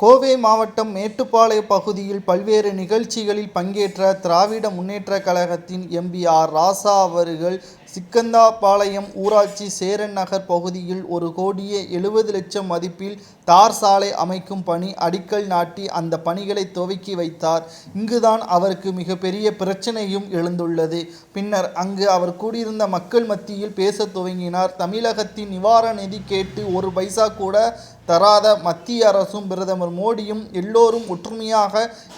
கோவை மாவட்டம் மேட்டுப்பாளைய பகுதியில் பல்வேறு நிகழ்ச்சிகளில் பங்கேற்ற திராவிட முன்னேற்றக் கழகத்தின் எம்பி ஆர் ராசா அவர்கள் சிக்கந்தாபாளையம் ஊராட்சி சேரன் நகர் பகுதியில் ஒரு கோடியே எழுபது லட்சம் மதிப்பில் தார் சாலை அமைக்கும் பணி அடிக்கல் நாட்டி அந்த பணிகளை துவக்கி வைத்தார். இங்குதான் அவருக்கு மிகப்பெரிய பிரச்சனையும் எழுந்துள்ளது. பின்னர் அங்கு அவர் கூடியிருந்த மக்கள் மத்தியில் பேசத் துவங்கினார். தமிழகத்தின் நிவாரண நிதி கேட்டு ஒரு பைசா கூட தராத மத்திய அரசும் பிரதமர் மோடியும் எல்லோரும் ஒற்றுமையாக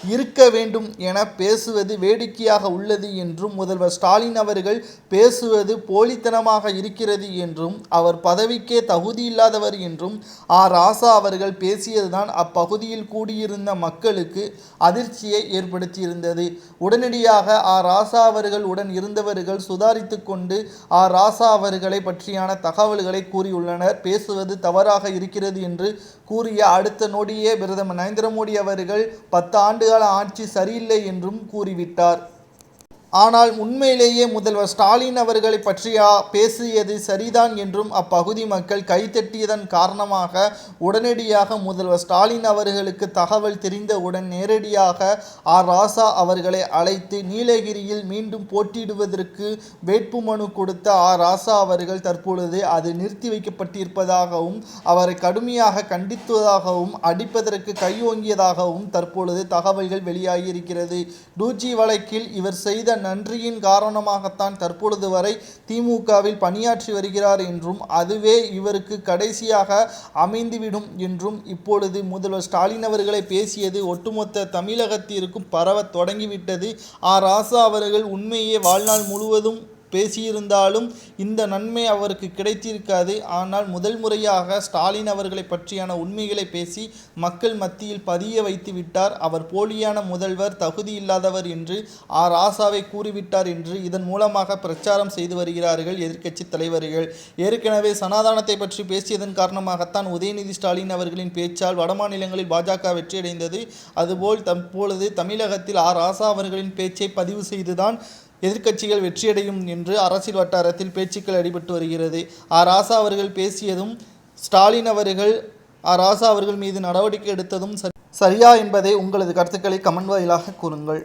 இருக்க வேண்டும் என பேசுவது வேடிக்கையாக உள்ளது என்றும் முதல்வர் ஸ்டாலின் அவர்கள் பேசுவது போலித்தனமாக இருக்கிறது என்றும் அவர் பதவிக்கே தகுதியில்லாதவர் என்றும் ஆ ராசா அவர்கள் பேசியதுதான் அப்பகுதியில் கூடியிருந்த மக்களுக்கு அதிர்ச்சியை ஏற்படுத்தியிருந்தது. உடனடியாக ஆ ராசா அவர்கள் உடன் இருந்தவர்கள் சுதாரித்து கொண்டு ஆ ராசா அவர்களை பற்றியான தகவல்களை கூறியுள்ளனர். பேசுவது தவறாக இருக்கிறது என்று கூறிய அடுத்த நொடியே பிரதமர் நரேந்திர மோடி அவர்கள் பத்து ஆண்டுகால ஆட்சி சரியில்லை என்றும் கூறிவிட்டார். ஆனால் உண்மையிலேயே முதல்வர் ஸ்டாலின் அவர்களை பற்றியா பேசியது சரிதான் என்றும் அப்பகுதி மக்கள் கைத்தட்டியதன் காரணமாக உடனடியாக முதல்வர் ஸ்டாலின் அவர்களுக்கு தகவல் தெரிந்தவுடன் நேரடியாக ஆர் ராசா அவர்களை அழைத்து நீலகிரியில் மீண்டும் போட்டியிடுவதற்கு வேட்புமனு கொடுத்த ஆர் ராசா அவர்கள் தற்பொழுது அது நிறுத்தி வைக்கப்பட்டிருப்பதாகவும் அவரை கடுமையாக கண்டித்ததாகவும் அடிப்பதற்கு கையோங்கியதாகவும் தற்பொழுது தகவல்கள் வெளியாகியிருக்கிறது. டூஜி வழக்கில் இவர் செய்த நன்றியின் காரணமாகத்தான் தற்பொழுது வரை திமுகவில் பணியாற்றி வருகிறார் என்றும் அதுவே இவருக்கு கடைசியாக அமைந்துவிடும் என்றும் இப்பொழுது முதல்வர் ஸ்டாலின் அவர்களை பேசியது ஒட்டுமொத்த தமிழகத்திற்கும் பரவத் தொடங்கிவிட்டது. ஆ ராசா அவர்கள் உண்மையே வாழ்நாள் முழுவதும் பேசியிருந்தாலும் இந்த நன்மை அவருக்கு கிடைத்திருக்காது. ஆனால் முதல் முறையாக ஸ்டாலின் அவர்களை பற்றியான உண்மைகளை பேசி மக்கள் மத்தியில் பதிய வைத்து விட்டார். அவர் போலியான முதல்வர் தகுதி இல்லாதவர் என்று ஆ ராசாவை கூறிவிட்டார் என்று இதன் மூலமாக பிரச்சாரம் செய்து வருகிறார்கள் எதிர்க்கட்சி தலைவர்கள். ஏற்கனவே சனாதானத்தை பற்றி பேசியதன் காரணமாகத்தான் உதயநிதி ஸ்டாலின் அவர்களின் பேச்சால் வடமாநிலங்களில் பாஜக வெற்றியடைந்தது. அதுபோல் தற்பொழுது தமிழகத்தில் ஆ ராசா அவர்களின் பேச்சை பதிவு செய்துதான் எதிர்க்கட்சிகள் வெற்றியடையும் என்று அரசியல் வட்டாரத்தில் பேச்சுக்கள் அடிபட்டு வருகிறது. ஆ. ராசா அவர்கள் பேசியதும் ஸ்டாலின் அவர்கள் ஆ. ராசா அவர்கள் மீது நடவடிக்கை எடுத்ததும் சரியா என்பதை உங்களது கருத்துக்களை கமெண்ட் வாயிலாக கூறுங்கள்.